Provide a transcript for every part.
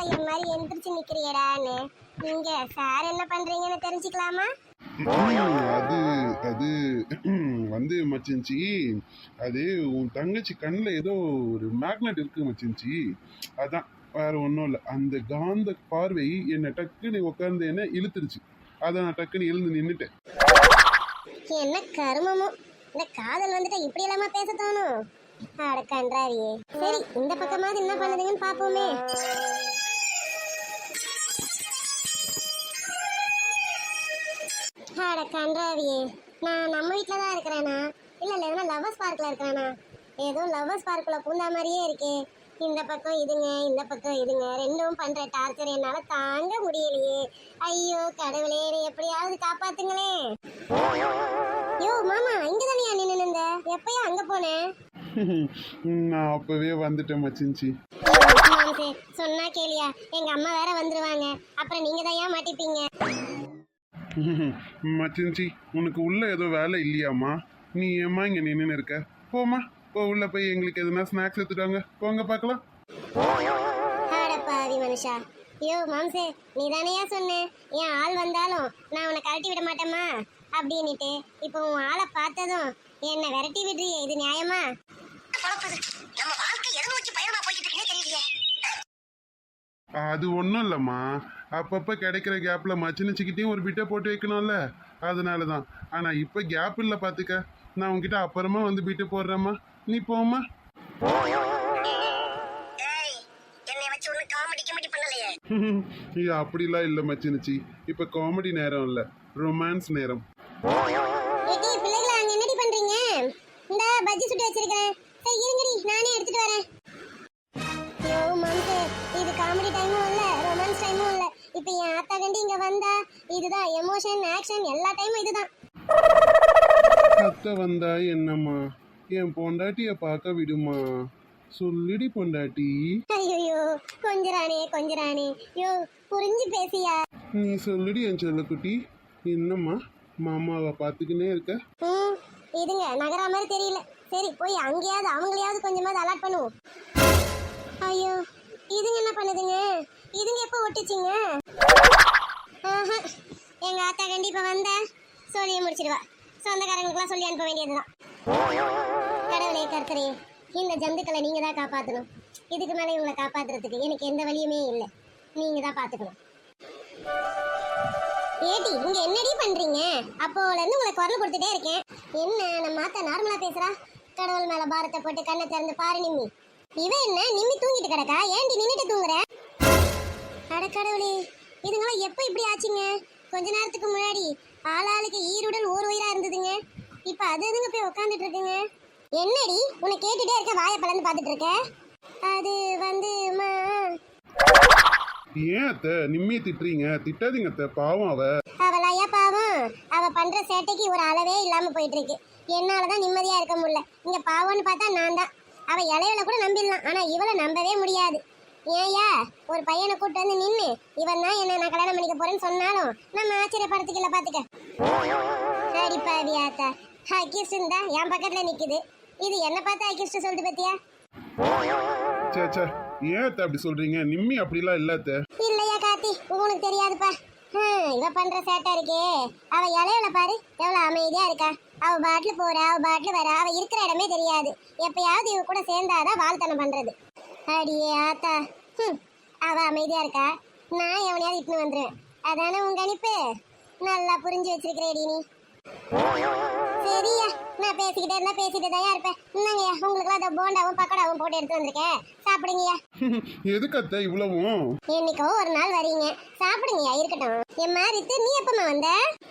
பையன் மாதிரி எந்திரிச்சு நிக்கிறியடான்னு. நீங்க சார் என்ன பண்றீங்கன்னு தெரிஞ்சுக்கலாமா? அது அது வந்து மச்சின்ச்சி அது உன் தங்கச்சி கண்ணில் ஏதோ ஒரு மேக்னெட் இருக்கு மச்சின்ச்சி. அதான் வேற ஒன்றும் இல்லை. அந்த காந்த பார்வை என்னை டக்குன்னு உட்காந்து என்ன இழுத்துருச்சு. அதை நான் டக்குன்னு எழுந்து நின்றுட்டேன் என்ன கருமமோ. இந்த காதல் வந்துட்டு இப்படி இல்லாம பேச தோணும். அட கன்றாவியே சரி இந்த பக்கமாவது என்ன பண்ணுதுங்கன்னு பாப்போமே. அட கன்றாவியே நான் நம்ம வீட்ல தான் இருக்கிறேனா? இல்ல இல்ல லவ்வர்ஸ் பார்க்ல இருக்கிறேனா? ஏதோ லவ்வர்ஸ் பார்க்ல பூந்தா மாதிரியே இருக்கே. இந்த பக்கம் இதுங்க இந்த பக்கம் இதுங்க ரெண்டும் பண்ற டார்ச்சர் என்னால தாங்க முடியலையே. ஐயோ கடவுளே எப்படியாவது காப்பாத்துங்களே. யோ மாமா இங்க தானியா நின்னு இருந்த? எப்பயா அங்க போனேன் நான் அப்பவே வந்துட்டேன் மாம்சே, சொன்னா கேளியா எங்க அம்மா வேற வந்துருவாங்க. அப்புறம் நீங்க தான் ஏன் மாட்டிப்பீங்க? மச்சின்ச்சி உனக்கு உள்ள ஏதோ வேலை இல்லையாம்மா? நீ ஏம்மா இங்கே நின்று இருக்க? போம்மா போ உள்ள போய் எங்களுக்கு எதுனா ஸ்நாக்ஸ் எடுத்துட்டாங்க. போங்க பார்க்கலாம். அட பாவி மனுஷா. யோ மாம்சே நீ தானையா சொன்ன? என் ஆள் வந்தாலும் நான் உன்னை கழட்டி விட மாட்டேமா அப்படின்னுட்டு இப்போ உன் ஆளை பார்த்ததும் என்னை விரட்டி விடுறியே இது நியாயமா? நம்ம வாழ்க்கை எதை நோக்கி பயணமா போய்கிட்டு அது ஒன்றும் இல்லைம்மா. அப்பப்போ கிடைக்கிற கேப்பில் மச்சினிச்சிக்கிட்டையும் ஒரு பிட்டை போட்டு வைக்கணும்ல. அதனால தான் ஆனால் இப்போ கேப் இல்லை பார்த்துக்க நான் உன்கிட்ட அப்புறமா வந்து பிட்டு போடுறேம்மா. நீ போம்மா. இது அப்படிலாம் இல்லை மச்சினிச்சி. இப்போ காமெடி நேரம் இல்லை. ரொமான்ஸ் நேரம். கண்டி இங்க வந்தா? இதுதான் எமோஷன் ஆக்ஷன் எல்லா டைமும் இதுதான். கத்த வந்தா என்னம்மா? என் பொண்டாட்டிய பார்க்க விடுமா? சொல்லிடி பொண்டாட்டி. ஐயோ கொஞ்சரானே கொஞ்சரானே யோ புரிஞ்சு பேசியா? நீ சொல்லிடி என் செல்லக்குட்டி. என்னம்மா மாமாவை பார்த்துக்கினே இருக்க? ம் இதுங்க நகரா மாதிரி தெரியல. சரி போய் அங்கேயாவது அவங்களையாவது கொஞ்சமாவது அலாட் பண்ணுவோம். ஐயோ இதுங்க என்ன பண்ணுதுங்க? இதுங்க எப்போ ஒட்டுச்சிங்க? எங்க ஆத்தா கண்டிப்பா வந்தா சொல்லி முடிச்சிடுவா. சொந்தக்காரங்களுக்குலாம் சொல்லி அனுப்ப வேண்டியதுதான். கடவுளே கர்த்தரே இந்த ஜந்துக்களை நீங்க தான் காப்பாற்றணும் இதுக்கு மேலே இவங்களை காப்பாத்துறதுக்கு எனக்கு எந்த வழியுமே இல்லை. நீங்க தான் பார்த்துக்கணும் ஏடி இங்க என்னடி பண்றீங்க? அப்போல இருந்து உங்களை குரல் கொடுத்துட்டே இருக்கேன். என்ன நம்ம மாத்தா நார்மலா பேசுறா? கடவுள் மேல பாரத்தை போட்டு கண்ணை திறந்து பாரு நிம்மி. இவ என்ன நிம்மி தூங்கிட்டு கிடக்கா? ஏன்டி நின்னுட்டு தூங்குற? அட கடவுளே. இதுங்களாம் எப்போ இப்படி ஆச்சுங்க? கொஞ்ச நேரத்துக்கு முன்னாடி ஆளாளுக்கு ஈருடன் ஓர் உயிரா இருந்ததுங்க. இப்ப அது எதுங்க போய் உட்காந்துட்டு இருக்குங்க? என்னடி? உன்னை கேட்டுட்டே இருக்க வாயை பலந்து பார்த்துட்டு இருக்க அது வந்து மா ஏன் அத்தை? நிம்மி திட்டுறீங்க. திட்டாதீங்க அத்தை. பாவம் அவ. அவளாயா பாவம்? அவ பண்ற சேட்டைக்கு ஒரு அளவே இல்லாம போயிட்டு இருக்கு என்னாலதான் நிம்மதியா இருக்க முடியல. இங்க பாவம்னு பார்த்தா நான் தான். அவ இளையவளை கூட நம்பிடலாம். ஆனா இவளை நம்பவே முடியாது. ஏயா ஒரு பையனை கூட்டு வந்து நின்னு இவன் தான் என்ன நான் கல்யாணம் பண்ணிக்க போறேன்னு சொன்னாலும் நம்ம ஆச்சரியப்படுறதுக்கு பாத்துக்க. அடிப்பாவி ஆத்தா. அக்கிஸ்ட் இருந்தா என் பக்கத்துல நிக்குது. இது என்ன பார்த்து அக்கிஸ்ட் சொல்லுது பத்தியா? சே சே ஏன் அத்தை அப்படி சொல்றீங்க? நிம்மி அப்படிலாம் இல்ல அத்தை. இல்லையா கார்த்தி? உனக்கு தெரியாதுப்பா. ஹம், இவ பண்ற சேட்டை இருக்கே. அவ இலையில பாரு எவ்வளவு அமைதியா இருக்கா. அவ பாட்டுல போறா அவ பாட்டுல வரா அவ இருக்கிற இடமே தெரியாது. எப்பயாவது இவ கூட சேர்ந்தாதான் வாழ்த்தனம் பண்றது. அடியே ஆத்தா. ஹம், அவ அமைதியா இருக்கா? நான் எவனையாவது இட்டுன்னு வந்துருவேன். அதானே உங்க அனுப்பு நல்லா புரிஞ்சு வச்சிருக்கிறேடி நீ. சரியா. நான் பேசிக்கிட்டே இருந்தா பேசிட்டு தான் இருப்பேன். என்னங்கய்யா உங்களுக்குலாம் அந்த போண்டாவும் பக்கோடாவும் போட்டு எடுத்து வந்திருக்கேன் சாப்பிடுங்கய்யா. எதுக்கு அத்தை இவ்வளவும்? என்னைக்கோ ஒரு நாள் வரீங்க. சாப்பிடுங்கய்யா இருக்கட்டும். என் மாரித்து நீ எப்பமா வந்த?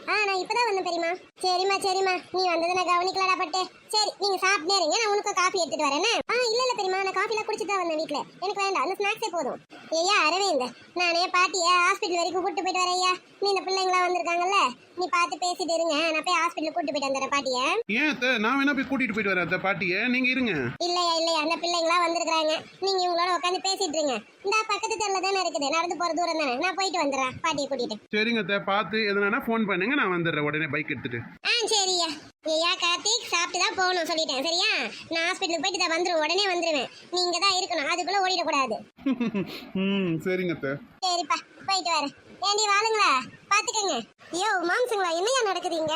ஆ நான் இப்பதான் வந்தேன் பெரியமா சரிம்மா சரிம்மா. நீ வந்தது நான் கவனிக்கலடா பட்டு. சரி நீங்க சாப்பிட்டே இருங்க. நான் உனக்கு காஃபி எடுத்துட்டு வரேனே ஆ இல்ல இல்ல பெரியமா நான் காஃபிலாம் குடிச்சிட்டு தான் வந்தேன் வீட்ல. எனக்கு வேண்டாம். அந்த ஸ்நாக்ஸே போதும். ஐயா அரவிந்த். நானே பாட்டிய ஹாஸ்பிட்டல் வரைக்கும் கூட்டு போயிட்டு வரேன் ஐயா நீ இந்த பிள்ளைங்களா வந்திருக்காங்கல்ல. நீ பார்த்து பேசிட்டு இருங்க. நான் போய் ஹாஸ்பிட்டல் கூட்டு போயிட்டு வந்துடுறேன் பாட்டிய? ஏன் அத்தை? நான் வேணா போய் கூட்டிட்டு போயிட்டு வரேன் அத்தை. பாட்டிய நீங்க இருங்க. இல்லையா இல்லையா அந்த பிள்ளைங்களா வந்திருக்காங்க நீங்க இவங்களோட உட்காந்து பேசிட்டு இருங்க. இந்த பக்கத்து தெருல தானே இருக்குது. நடந்து போற தூரம் தானே. நான் போயிட்டு வந்துடுறேன். பாட்டியை கூட்டிட்டு. சரிங்க அத்தை. பார்த்து எதனா ஃபோன் பண்ணுங்க. நான் வந்துடுறேன். உடனே பைக் எடுத்துட்டு. ஆ சரியா. ஐயா கார்த்திக் சாப்பிட்டு தான் போகணும் சொல்லிட்டேன். சரியா? நான் ஹாஸ்பிட்டலுக்கு போயிட்டு தான் வந்துருவேன். உடனே வந்துருவேன். நீங்க தான் இருக்கணும். அதுக்குள்ள ஓடிடக்கூடாது. ம் சரிங்க அத்தை. சரிப்பா போயிட்டு வரேன். ஏண்டி வாழுங்களா பாத்துக்கங்க. ஐயோ மாம்சங்களா என்னையா நடக்குதுங்க?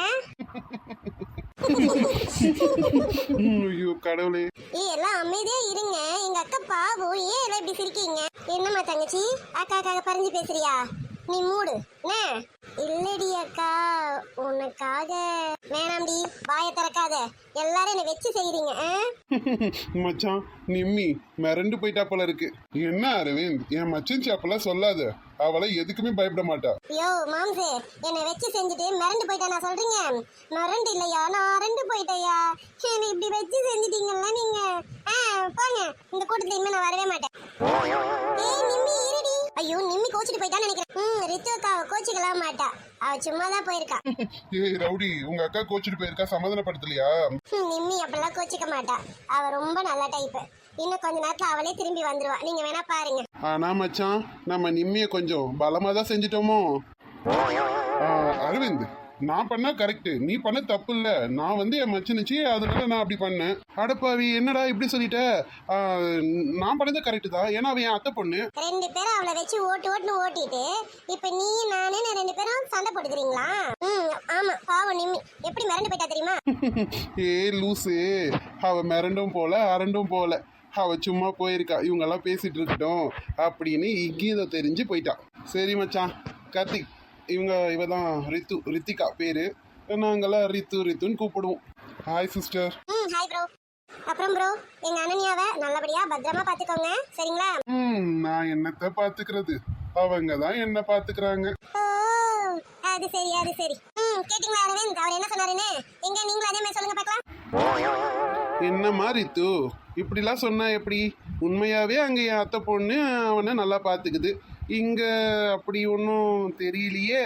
ஐயோ கடவுளே. ஏய் எல்லாம் அமைதியா இருங்க. எங்க அக்கா பாவம் ஏன் எல்லாம் இப்படி சிரிக்கீங்க என்னம்மா தங்கச்சி அக்கா அக்கா பறிஞ்சு பேசுறியா? நீ மூடு. என்ன? இல்லடி அக்கா உனக்காக வேணாம்டி. வாயை திறக்காத. எல்லாரும் என்னை வச்சு செய்றீங்க? மச்சான் நிம்மி மிரண்டு போயிட்டா போல இருக்கு. என்ன அரவிந்த் என் மச்சன்ச்சி அப்பெல்லாம் சொல்லாத. அவளை எதுக்குமே பயப்பட மாட்டா. யோ மாம்சு என்னை வச்சு செஞ்சுட்டு மிரண்டு போயிட்டா சொல்றீங்க? மிரண்டு இல்லையா? நான் அரண்டு போயிட்டேயா? என்னை இப்படி வச்சு செஞ்சுட்டீங்கல்ல நீங்க? ஆ போங்க. இந்த கூட்டத்துல இனிமே நான் வரவே மாட்டேன். ஏய் நிம்மி இருடி. ஐயோ நிம்மி கோச்சிட்டு போயிட்டான்னு நினைக்கிறேன். ம் ரித்து அக்கா கோச்சிக்கலாம் மாட்டா. அவ சும்மா தான் போயிருக்கா. ஏய் ரவுடி உங்க அக்கா கோச்சிட்டு போயிருக்கா? சமாதானப்படுத்தலையா? நிம்மி அப்படிலாம் கோச்சிக்க மாட்டா. அவ ரொம்ப நல்ல டைப் இன்னும் கொஞ்ச நேரத்துல அவளே திரும்பி வந்துருவா. நீங்க வேணா பாருங்க. ஆனா மச்சான் நம்ம நிம்மிய கொஞ்சம் பலமா தான் செஞ்சிட்டோமோ அரவிந்த் நான் பண்ணா கரெக்ட் நீ பண்ண தப்பு இல்ல நான் வந்து என் மச்சனுச்சு அதனால நான் அப்படி பண்ணேன் அடப்பாவி என்னடா இப்படி சொல்லிட்ட? நான் பண்ணது கரெக்ட் தான் ஏன்னா அவன் என் அத்தை பொண்ணு. ரெண்டு பேரும் அவளை வச்சு ஓட்டு ஓட்டுன்னு ஓட்டிட்டு இப்ப நீ நானே ரெண்டு பேரும் சண்டை போட்டுக்கிறீங்களா? ஆமா பாவம் நிம்மி. எப்படி மிரண்டு போயிட்டா தெரியுமா? ஏ லூசு. அவ மிரண்டும் போல அரண்டும் போல. அவ சும்மா போயிருக்கா. இவங்கெல்லாம் பேசிட்டு இருக்கட்டும் அப்படின்னு இங்கீத தெரிஞ்சு போயிட்டா. சரி மச்சான். கார்த்திக் இவங்க இவ தான் ரித்து ரித்திகா பேரு. நாங்கெல்லாம் ரித்து ரித்துன்னு கூப்பிடுவோம். ஹாய் சிஸ்டர் ம் ஹாய் ப்ரோ அப்புறம் ப்ரோ எங்க அனன்யாவை நல்லபடியா பத்திரமா பாத்துக்கோங்க. சரிங்களா? ம் நான் என்னத்த பாத்துக்கிறது? அவங்க தான் என்ன பாத்துக்கிறாங்க. ஓ அது சரி அது சரி. ம் கேட்டிங்களா அரவிந்த்? அவர் என்ன சொன்னாருன்னு? எங்க நீங்களும் அதே மாதிரி என்னம்மா ரித்து இப்படிலாம் சொன்னா எப்படி? உண்மையாவே அங்க என் அத்தை பொண்ணு அவனை நல்லா பாத்துக்குது. இங்க அப்படி ஒன்றும் தெரியலையே.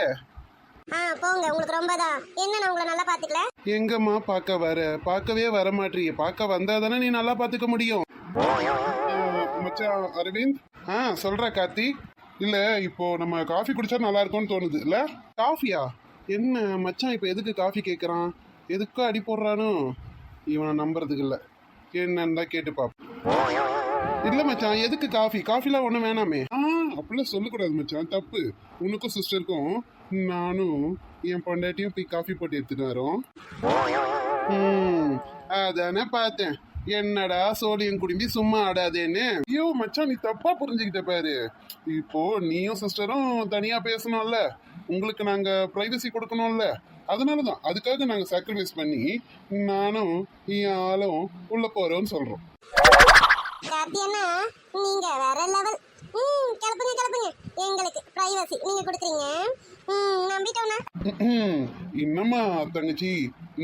ஆ போங்க. உங்களுக்கு ரொம்ப தான் என்ன நான் உங்களை நல்லா பாத்துக்கல? எங்கம்மா பார்க்க வர? பார்க்கவே வர மாட்டீங்க பார்க்க வந்தா தானே நீ நல்லா பார்த்துக்க முடியும். மச்சான் அரவிந்த்? ஆ சொல்ற கார்த்தி. இல்ல இப்போ நம்ம காஃபி குடிச்சா நல்லா இருக்கும்னு தோணுது. இல்ல? காஃபியா? என்ன மச்சான் இப்போ எதுக்கு காஃபி கேட்குறான் எதுக்கோ அடி போடுறானோ? இவனை நம்புறதுக்கு இல்லை என்னன்னு தான் கேட்டு பார்ப்போம் இல்ல மச்சான் எதுக்கு காஃபி? காஃபிலாம் ஒண்ணு வேணாமே. ஆ அப்படிலாம் சொல்லக்கூடாது மச்சான். தப்பு. உனக்கும் சிஸ்டருக்கும் நானும் என் பொண்டாட்டியும் போய் காஃபி போட்டு எடுத்துட்டு வரோம். அதானே பார்த்தேன். என்னடா சோழியம் குடும்பி சும்மா ஆடாதேன்னு. ஐயோ மச்சான் நீ தப்பா புரிஞ்சுக்கிட்ட பாரு. இப்போ நீயும் சிஸ்டரும் தனியா பேசணும்ல. உங்களுக்கு நாங்க பிரைவசி கொடுக்கணும்ல. அதனால தான் அதுக்காக நாங்க சாக்ரிஃபைஸ் பண்ணி நானும் என் ஆளும் உள்ள போறோம்னு சொல்றோம். கார்த்தியண்ணா நீங்க வேற லெவல் ம் கிளப்புங்க கிளப்புங்க. எங்களுக்கு பிரைவசி நீங்க கொடுக்குறீங்க. ம் நம்பிட்டோண்ணா என்னம்மா தங்கச்சி?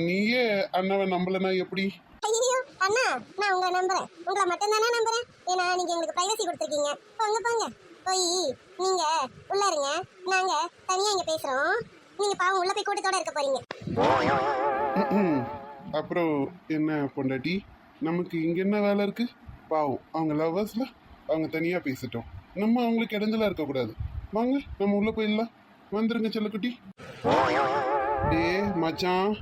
நீயே அண்ணாவை நம்பலனா எப்படி? ஐயோ அண்ணா நான் உங்களை நம்புறேன். உங்களை மட்டும் தானே நம்புறேன்? ஏன்னா நீங்க எங்களுக்கு பிரைவசி கொடுத்துருக்கீங்க. போங்க போங்க. போய் நீங்க உள்ள இருங்க நாங்க தனியா இங்க பேசுறோம். நீங்க பாவம் உள்ள போய் கூட்டத்தோட இருக்க போறீங்க. அப்புறம் என்ன பொண்டாட்டி? நமக்கு இங்க என்ன வேலை இருக்கு? பாவம் அவங்க லவ்வர்ஸ்ல அவங்க தனியா பேசிட்டோம். நம்ம அவங்களுக்கு இடைஞ்சலா இருக்கக்கூடாது வாங்க நம்ம உள்ள போயிடலாம். வந்துருங்க செல்லக்குட்டி. டே மச்சான்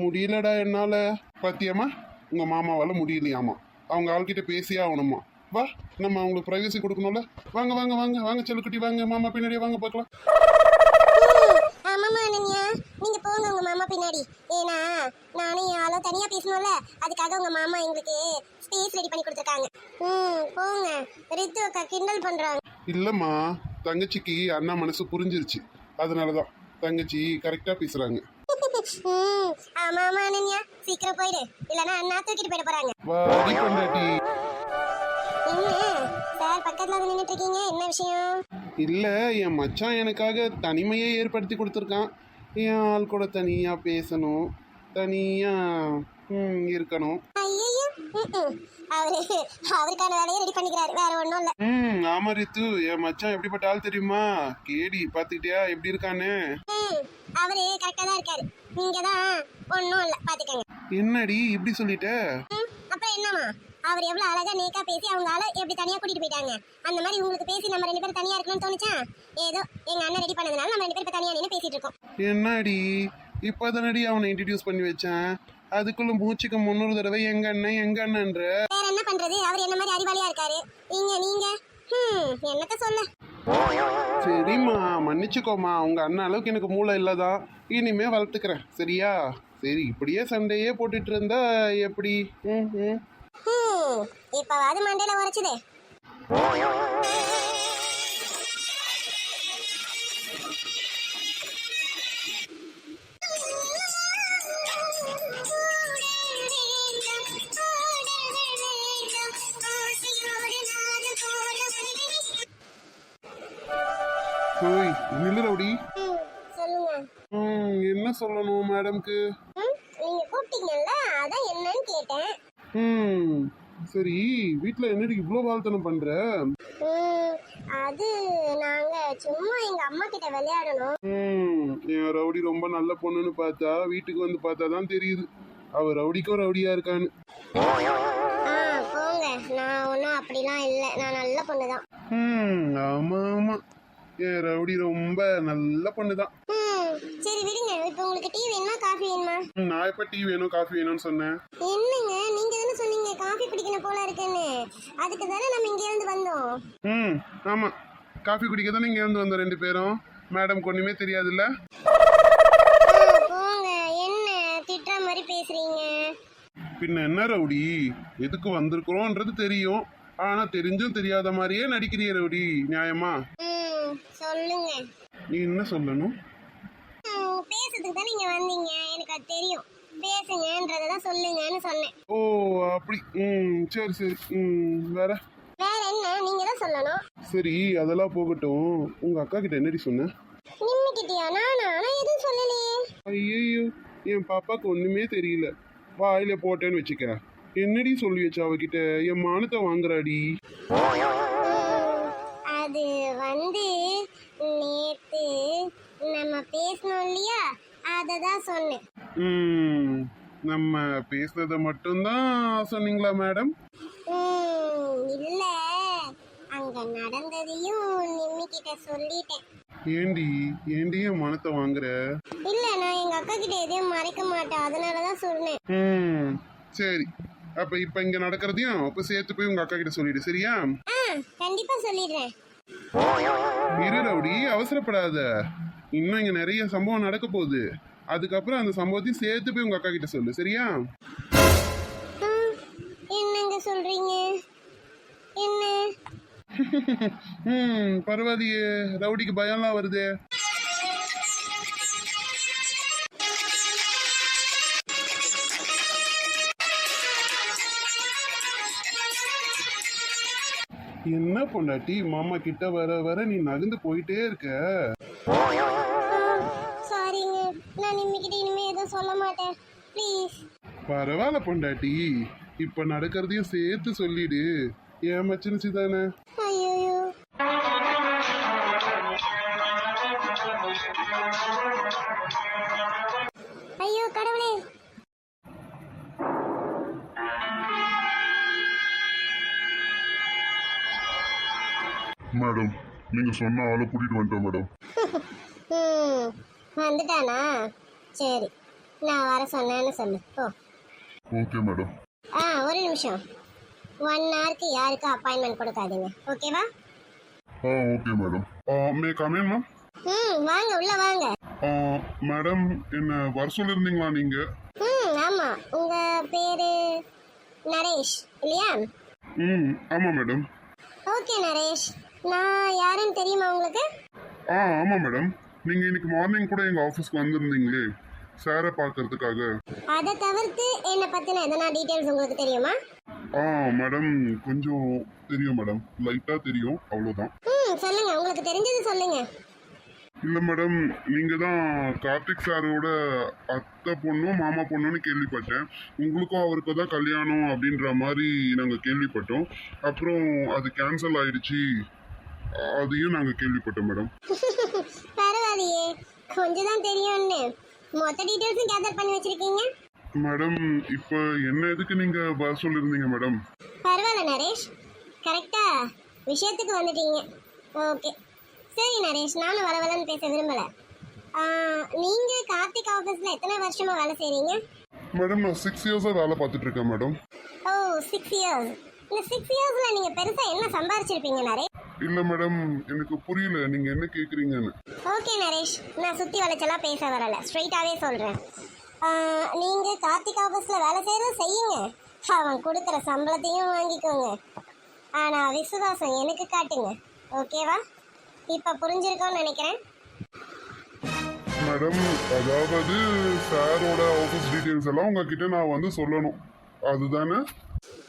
முடியலடா என்னால. பாத்தியாமா உங்க மாமாவால முடியலையாமா அவங்க ஆள்கிட்ட பேசியே ஆகணுமா வா நம்ம அவங்களுக்கு ப்ரைவசி கொடுக்கணும்ல. வாங்க வாங்க வாங்க வாங்க செல்லக்குட்டி வாங்க. மாமா பின்னாடியே வாங்க பார்க்கலாம். ஆமாமா அனன்யா. நீங்க போங்க உங்க மாமா பின்னாடி. ஏன்னா நானும் என் ஆளும் தனியா பேசணும்ல. அதுக்காக உங்க மாமா எங்களுக்கு ஸ்பேஸ் ரெடி பண்ணி கொடுத்துருக்காங்க. ம் போங்க. ரித்து அக்கா கிண்டல் பண்றாங்க. இல்லம்மா தங்கச்சிக்கு அண்ணா மனசு புரிஞ்சிருச்சு. அதனாலதான் தங்கச்சி கரெக்டா பேசுறாங்க. ம் ஆமா ஆமா அனன்யா. சீக்கிரம் போயிடு. இல்லனா அண்ணா தூக்கிட்டு போயிட போறாங்க. வாடி பொண்டாட்டி என்ன? சார் பக்கத்துல வந்து நின்னுட்டு இருக்கீங்க. என்ன விஷயம்? இல்ல என் மச்சான் எனக்காக தனிமையை ஏற்படுத்தி கொடுத்துருக்கான். என் ஆள் கூட தனியா பேசணும் தனியா ம், இருக்கணும். அவரு அவருக்கான வேலையை ரெடி பண்ணிக்கிறாரு. வேற ஒண்ணும் இல்ல. ம் ஆமா ரித்து. என் மச்சான் எப்படிப்பட்ட ஆள் தெரியுமா? கேடி பாத்துக்கிட்டியா எப்படி இருக்கான்னு? ம் அவரு கரெக்டா தான் இருக்காரு. நீங்க தான் ஒண்ணும் இல்ல. பாத்துக்கங்க என்னடி இப்படி சொல்லிட்ட? அப்புறம் என்னமா அவர் எவ்வளவு அழகா நேக்கா பேசி அவங்க ஆளை எப்படி தனியா கூட்டிட்டு போயிட்டாங்க? அந்த மாதிரி உங்களுக்கு பேசி நம்ம ரெண்டு பேரும் தனியா இருக்கணும்னு தோணுச்சா? ஏதோ எங்க அண்ணன் ரெடி பண்ணதுனால நம்ம ரெண்டு பேரும் இப்ப தனியா நின்று பேசிட்டு இருக்கோம். என்னடி? இப்போ தானடி அவனை இன்ட்ரடியூஸ் பண்ணி வச்சேன். அதுக்குள்ள மூச்சுக்கு முந்நூறு தடவை எங்க அண்ணன் எங்க அண்ணன்ற. வேற என்ன பண்றது? அவர் என்ன மாதிரி அறிவாளியா இருக்காரு? நீங்க? நீங்க என்னத்த சொல்ல? சரிம்மா மன்னிச்சுக்கோமா உங்க அண்ணன் அளவுக்கு எனக்கு மூளை இல்லதான். இனிமே வளர்த்துக்கிறேன். சரியா? சரி இப்படியே சண்டையே போட்டுட்டு இருந்தா எப்படி? ம் ம். ஹம் இப்பவாது மண்டையில உரைச்சுதே. ஓய் நில்லு ரவுடி என்ன சொல்லணும் மேடம்க்கு நீங்க கூப்பிட்டீங்கல்ல அதான் என்னன்னு கேட்டேன். ம். சரி வீட்டில் என்னடி இவ்வளோ வாழ்த்தனம் பண்ற? ம், அது நாங்க சும்மா எங்க அம்மா கிட்ட விளையாடணும். ம் என் ரவுடி ரொம்ப நல்ல பொண்ணுன்னு பார்த்தா வீட்டுக்கு வந்து பார்த்தா தான் தெரியுது. அவ ரவுடிக்கும் ரவுடியா இருக்கான்னு. ஆ போங்க. நான் ஒன்றும் அப்படிலாம் இல்லை. நான் நல்ல பொண்ணு தான் ம் ஆமா ஆமா. என் ரவுடி ரொம்ப நல்ல பொண்ணு தான் ம் சரி விடுங்க. இப்போ உங்களுக்கு டீ வேணுமா காஃபி வேணுமா? நான் எப்ப டீ வேணும் காஃபி வேணும்னு சொன்னேன். என்னங்க? நீங்க தானே சொன்னீங்க காஃபி குடிக்கணும் போல இருக்குன்னு. அதுக்கு தானே நம்ம இங்க இருந்து வந்தோம். ம் ஆமா. காஃபி குடிக்க தானே இங்க இருந்து வந்தோம் ரெண்டு பேரும். மேடம் ஒண்ணுமே தெரியாதுல்ல? போங்க என்ன திட்டுற மாதிரி பேசுறீங்க? பின்ன என்ன ரவுடி? எதுக்கு வந்திருக்கிறோன்றது தெரியும். ஆனா தெரிஞ்சும் தெரியாத மாதிரியே நடிக்கிறிய ரவுடி நியாயமா? ம் சொல்லுங்க. நீ என்ன சொல்லணும்? பேசுறதுக்கு தான் நீங்க வந்தீங்க. எனக்கு அது தெரியும். பேசுங்கன்றதை தான் சொல்லுங்கன்னு சொன்னேன். ஓ அப்படி. ம் சரி சரி. ம் வேற? வேற என்ன? நீங்க தான் சொல்லணும். சரி அதெல்லாம் போகட்டும். உங்க அக்கா கிட்ட என்னடி சொன்ன? நிம்மிக்கிட்டியா நானா? நான் எதுவும் சொல்லலையே. ஐயோ என் பாப்பாக்கு ஒண்ணுமே தெரியல. வாயில போட்டேன்னு வச்சுக்க. என்னடி சொல்லி வச்ச அவகிட்ட? என் மானத்தை வாங்குறாடி. அது வந்து நேத்து நம்ம பேசணும் இல்லையா? அதை தான் சொன்னேன். ம் நம்ம பேசுனதை மட்டும்தான் சொன்னீங்களா மேடம்? ம், இல்ல. அங்க நடந்ததையும் நிம்மிக்கிட்ட சொல்லிட்டேன். ஏண்டி ஏண்டி என் மானத்தை வாங்குற? இல்ல நான் எங்க அக்கா கிட்ட எதையும் மறைக்க மாட்டேன். அதனால தான் சொன்னேன். ம் சரி. அப்ப இப்ப இங்க நடக்கிறதையும் அப்ப சேர்த்து போய் உங்க அக்கா கிட்ட சொல்லிடு சரியா? ஆ கண்டிப்பா சொல்லிடுறேன். இரு ரவுடி அவசரப்படாத. இன்னும் இங்க நிறைய சம்பவம் நடக்க போகுது. அதுக்கப்புறம் அந்த சம்பவத்தையும் சேர்த்து போய் உங்க அக்கா கிட்ட சொல்லு சரியா? என்னங்க சொல்றீங்க? என்ன? ம் பரவாயில்லையே. ரவுடிக்கு பயம்லாம் வருதே. என்ன பொண்டாட்டி? மாமா கிட்ட வர வர நீ நகர்ந்து போயிட்டே இருக்க. சாரிங்க நான் நிம்மிக்கிட்ட இனிமே எதுவும் சொல்ல மாட்டேன். ப்ளீஸ் பரவாயில்ல பொண்டாட்டி. இப்ப நடக்கிறதையும் சேர்த்து சொல்லிடு. ஏன் மச்சினிச்சு தானே மேடம். நீங்க சொன்ன ஆளை கூட்டிட்டு வந்துட்டோம் மேடம். வந்துட்டானா? சரி நான் வர சொன்னேன்னு சொல்லு. ஓ ஓகே மேடம். ஆ ஒரு நிமிஷம். ஒன் ஹவருக்கு யாருக்கும் அப்பாயின்மெண்ட் கொடுக்காதீங்க. ஓகேவா? ஆ okay madam. May come in ma'am ம் வாங்க உள்ள வாங்க. மேடம் என்ன வர சொல்லியிருந்தீங்களா நீங்க? ம் ஆமாம் உங்கள் பேர் நரேஷ் இல்லையா? ம் ஆமா மேடம். ஓகே நரேஷ். நான் யாருன்னு தெரியுமா உங்களுக்கு? ஆ ஆமா மேடம் நீங்க இன்னைக்கு மார்னிங் கூட எங்க ஆஃபீஸ்க்கு வந்திருந்தீங்களே. சாரை பார்க்கறதுக்காக. அதை தவிர்த்து என்னை பற்றின எதனா டீட்டெயில்ஸ் உங்களுக்கு தெரியுமா? ஆ மேடம் கொஞ்சம் தெரியும் மேடம் லைட்டா தெரியும். அவ்வளோதான் ம் சொல்லுங்க. உங்களுக்கு தெரிஞ்சது சொல்லுங்க. இல்ல மேடம் நீங்க தான் கார்த்திக் சாரோட அத்தை பொண்ணும் மாமா பொண்ணுன்னு கேள்விப்பட்டேன். உங்களுக்கும் அவருக்கும் தான் கல்யாணம் அப்படின்ற மாதிரி நாங்க கேள்விப்பட்டோம். அப்புறம் அது கேன்சல் ஆயிடுச்சு. அதையும் நாங்க கேள்விப்பட்டோம் மேடம் பரவாயில்லையே. கொஞ்சம் தான் தெரியும்னு. மொத்த டீட்டெயில்ஸும் கேதர் பண்ணி வச்சிருக்கீங்க? மேடம் இப்போ என்ன எதுக்கு நீங்க வர சொல்லியிருந்தீங்க மேடம் பரவாயில்ல நரேஷ். கரெக்டா விஷயத்துக்கு வந்துட்டீங்க. ஓகே சரி நரேஷ். நானும் வளவலன்னு பேச விரும்பல. நீங்க கார்த்திக் ஆபீஸ்ல எத்தனை வருஷமா வேலை செய்றீங்க? மேடம் நான் சிக்ஸ் இயர்ஸாக வேலை பார்த்துட்டு இருக்கேன் மேடம் ஓ சிக்ஸ் இயர்ஸ் இந்த சிக்ஸ் இயர்ஸ்ல நீங்க பெருசா என்ன சம்பாரிச்சிருப்பீங்க நரேஷ்? இல்லை மேடம் எனக்கு புரியல. நீங்கள் என்ன கேட்குறீங்கன்னு ஓகே நரேஷ் நான் சுத்தி வளைச்செல்லாம் பேச வரல. ஸ்ட்ரைட்டாவே சொல்றேன். நீங்க கார்த்திக் ஆபீஸ்ல வேலை செய்யறது செய்யுங்க. அவன் கொடுக்குற சம்பளத்தையும் வாங்கிக்கோங்க. ஆனா விசுவாசம் எனக்கு காட்டுங்க. ஓகேவா இப்ப புரிஞ்சிருக்கோன்னு நினைக்கிறேன். மேடம் அதாவது சாரோட ஆஃபீஸ் டீட்டெயில்ஸ் எல்லாம் உங்ககிட்ட நான் வந்து சொல்லணும். அதுதானே?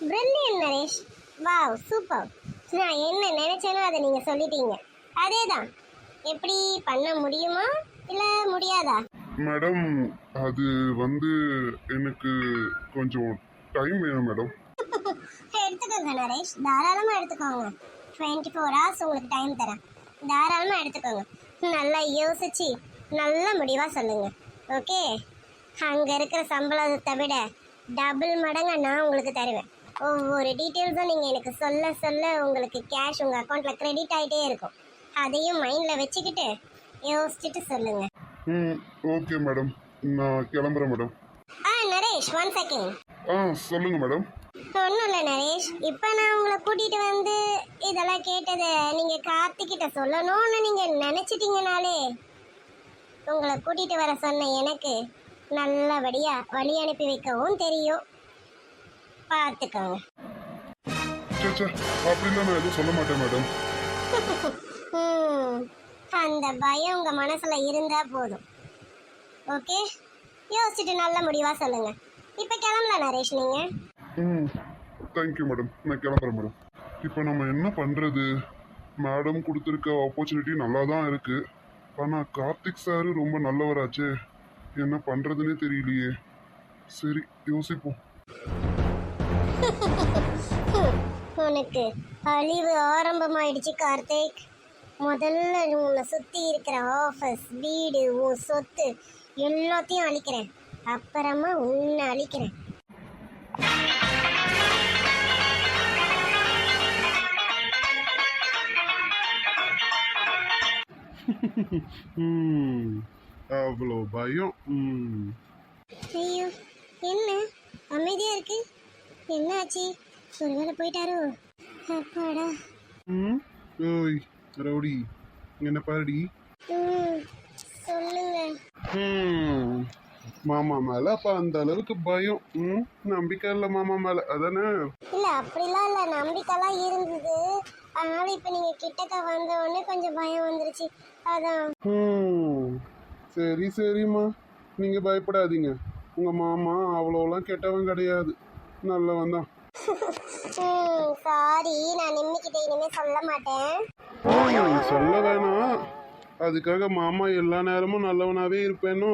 பிரில்லியன் நரேஷ் வாவ் சூப்பர் நான் என்ன நினைச்சேனோ அதை நீங்க சொல்லிட்டீங்க. அதேதான். எப்படி பண்ண முடியுமா? இல்ல முடியாதா? மேடம் அது வந்து எனக்கு கொஞ்சம் டைம் வேணும் மேடம். எடுத்துக்கோங்க நரேஷ். தாராளமா எடுத்துக்கோங்க. டுவெண்ட்டி ஃபோர் ஹவர்ஸ் உங்களுக்கு டைம் தரேன். தாராளமா எடுத்துக்கோங்க. நல்லா யோசிச்சு நல்ல முடிவா சொல்லுங்க. ஓகே அங்க இருக்கிற சம்பளத்தை விட டபுள் மடங்கா நான் உங்களுக்கு தருவேன். ஒவ்வொரு டீட்டெயில்ஸும் நீங்க எனக்கு சொல்ல சொல்ல உங்களுக்கு கேஷ் உங்க அக்கௌண்ட்ல கிரெடிட் ஆயிட்டே இருக்கும். அதையும் மைண்ட்ல வச்சுக்கிட்டு யோசிச்சுட்டு சொல்லுங்க. ம் ஓகே மேடம் நான் கிளம்புறேன் மேடம் ஆ நரேஷ் ஒன் செகண்ட் ஆ சொல்லுங்கள் மேடம் ஒன்றும் இல்லை நரேஷ். இப்போ நான் உங்களை கூட்டிகிட்டு வந்து இதெல்லாம் கேட்டதை நீங்கள் கார்த்திக்கிட்ட சொல்லணும்னு நீங்கள் நினச்சிட்டீங்கனாலே உங்களை கூட்டிகிட்டு வர சொன்ன எனக்கு நல்லபடியாக வழி அனுப்பி வைக்கவும் தெரியும். பார்த்துக்கோங்க அப்படிலாம் நான் எதுவும் சொல்ல மாட்டேன் மேடம் அந்த பயம் உங்கள் மனசில் இருந்தால் போதும். ஓகே யோசிச்சுட்டு நல்ல முடிவாக சொல்லுங்கள் இப்போ கிளம்பலாம் நரேஷ் நீங்கள் ம் தேங்க்யூ மேடம் நான் கிளம்புறேன் மேடம் இப்போ நம்ம என்ன பண்ணுறது மேடம் கொடுத்துருக்க ஆப்பர்ச்சுனிட்டி நல்லா தான் இருக்குது ஆனால் கார்த்திக் சார் ரொம்ப நல்லவராச்சே. என்ன பண்ணுறதுனே தெரியலையே. சரி யோசிப்போம். உனக்கு அழிவு ஆரம்பமாயிடுச்சு கார்த்திக். முதல்ல உன்னை சுத்தி இருக்கிற ஆஃபீஸ் வீடு உன் சொத்து எல்லாத்தையும் அழிக்கிறேன். அப்புறமா உன்னை அழிக்கிறேன். அவ்வளோ பயம். ஐயோ என்ன? அமைதியா இருக்கு? என்னாச்சு? ஒருவேளை போயிட்டாரோ? அப்பாடா. ம்? ஓய் ரவுடி என்ன பாருடி? ம் சொல்லுங்க. ம் மாமா மேலே அப்போ அந்த அளவுக்கு பயம். ம் நம்பிக்கை இல்லை மாமா மேலே. அதானே? இல்ல அப்படிலாம் இல்ல. நம்பிக்கைலாம் இருந்தது. அதனால இப்ப நீங்க கிட்டக்க வந்த உடனே கொஞ்சம் பயம் வந்துருச்சு. அதான். ம் சரி சரிம்மா. நீங்கள் பயப்படாதீங்க. உங்கள் மாமா அவ்வளோலாம் கெட்டவன் கிடையாது. நல்லவன் தான் சாரி நான் நிம்மிக்கிட்ட இனிமே சொல்ல மாட்டேன். சொல்ல வேணாம். அதுக்காக மாமா எல்லா நேரமும் நல்லவனாவே இருப்பேனோ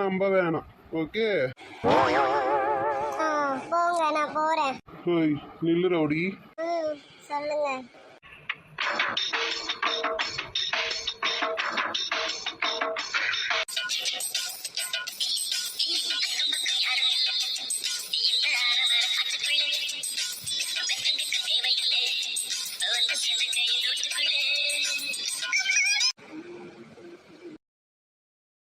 நம்ப வேணாம். ஓகே? போங்க நான் போறேன். நில்லு ரவுடி. சொல்லுங்க.